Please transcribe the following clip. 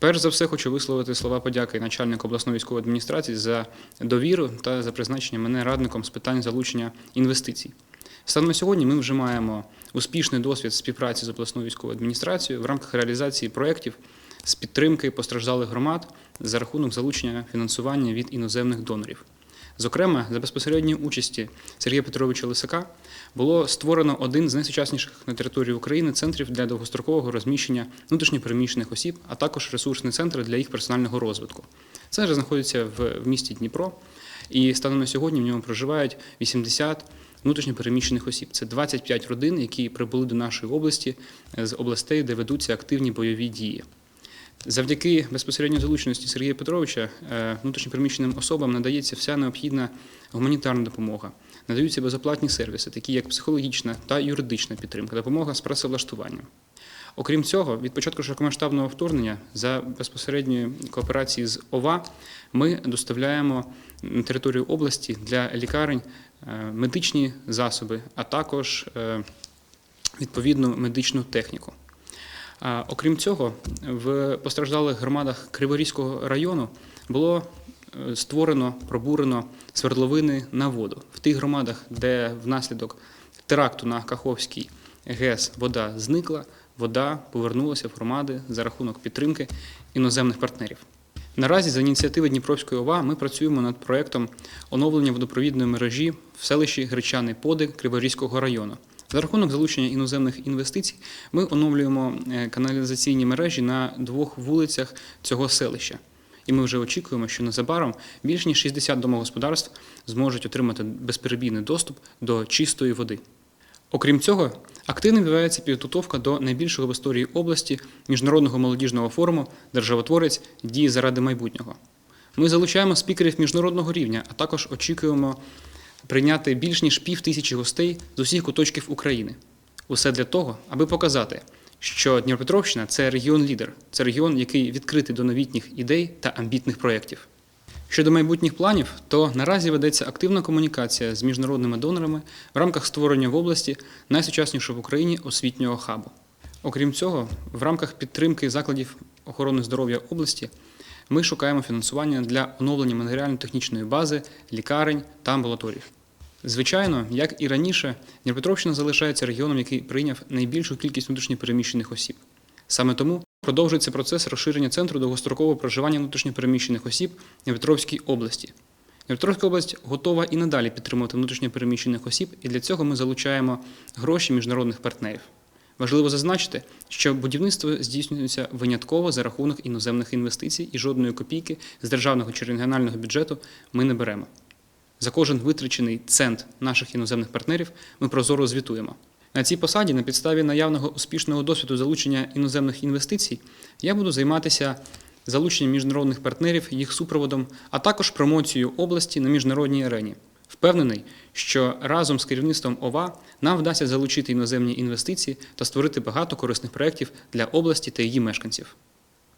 Перш за все, хочу висловити слова подяки начальнику обласної військової адміністрації за довіру та за призначення мене радником з питань залучення інвестицій. Станом сьогодні ми вже маємо успішний досвід співпраці з обласною військовою адміністрацією в рамках реалізації проєктів з підтримки постраждалих громад за рахунок залучення фінансування від іноземних донорів. Зокрема, за безпосередньої участі Сергія Петровича Лисака було створено один з найсучасніших на території України центрів для довгострокового розміщення внутрішньопереміщених осіб, а також ресурсний центр для їх персонального розвитку. Центр знаходиться в місті Дніпро, і станом на сьогодні в ньому проживають 80 внутрішньопереміщених осіб. Це 25 родин, які прибули до нашої області з областей, де ведуться активні бойові дії. Завдяки безпосередньо залученості Сергія Петровича е, внутрішньопереміщеним особам надається вся необхідна гуманітарна допомога, надаються безоплатні сервіси, такі як психологічна та юридична підтримка, допомога з працевлаштуванням. Окрім цього, від початку широкомасштабного вторгнення за безпосередньої кооперації з ОВА ми доставляємо на територію області для лікарень е, медичні засоби, а також е, відповідну медичну техніку. Окрім цього, в постраждалих громадах Криворізького району було е, створено, пробурено свердловини на воду. В тих громадах, де внаслідок теракту на Каховській ГЕС вода зникла, вода повернулася в громади за рахунок підтримки іноземних партнерів. Наразі за ініціативи Дніпровської ОВА ми працюємо над проектом оновлення водопровідної мережі в селищі Гречаний Поди Криворізького району. За рахунок залучення іноземних інвестицій ми оновлюємо е, каналізаційні мережі на двох вулицях цього селища. І ми вже очікуємо, що незабаром більш ніж 60 домогосподарств зможуть отримати безперебійний доступ до чистої води. Окрім цього, активно відбувається підготовка до найбільшого в історії області міжнародного молодіжного форуму Державотворець дії заради майбутнього. Ми залучаємо спікерів міжнародного рівня, а також очікуємо прийняти більш ніж пів тисячі гостей з усіх куточків України. Усе для того, аби показати, що Дніпропетровщина це регіон-лідер, це регіон, який відкритий до новітніх ідей та амбітних проєктів. Щодо майбутніх планів, то наразі ведеться активна комунікація з міжнародними донорами в рамках створення в області найсучаснішого в Україні освітнього хабу. Окрім цього, в рамках підтримки закладів охорони здоров'я області ми шукаємо фінансування для оновлення матеріально-технічної бази, лікарень та амбулаторій. Звичайно, як і раніше, Дніпропетровщина залишається регіоном, який прийняв найбільшу кількість внутрішньопереміщених осіб. Саме тому продовжується процес розширення центру довгострокового проживання внутрішньопереміщених осіб Дніпропетровській області. Дніпропетровська область готова і надалі підтримувати внутрішньопереміщених осіб, і для цього ми залучаємо гроші міжнародних партнерів. Важливо зазначити, що будівництво здійснюється винятково за рахунок іноземних інвестицій і жодної копійки з державного чи регіонального бюджету ми не беремо. За кожен витрачений цент наших іноземних партнерів ми прозоро звітуємо. На цій посаді, на підставі наявного успішного досвіду залучення іноземних інвестицій, я буду займатися залученням міжнародних партнерів, їх супроводом, а також промоцією області на міжнародній арені. Впевнений, що разом з керівництвом ОВА нам вдасться залучити іноземні інвестиції та створити багато корисних проєктів для області та її мешканців.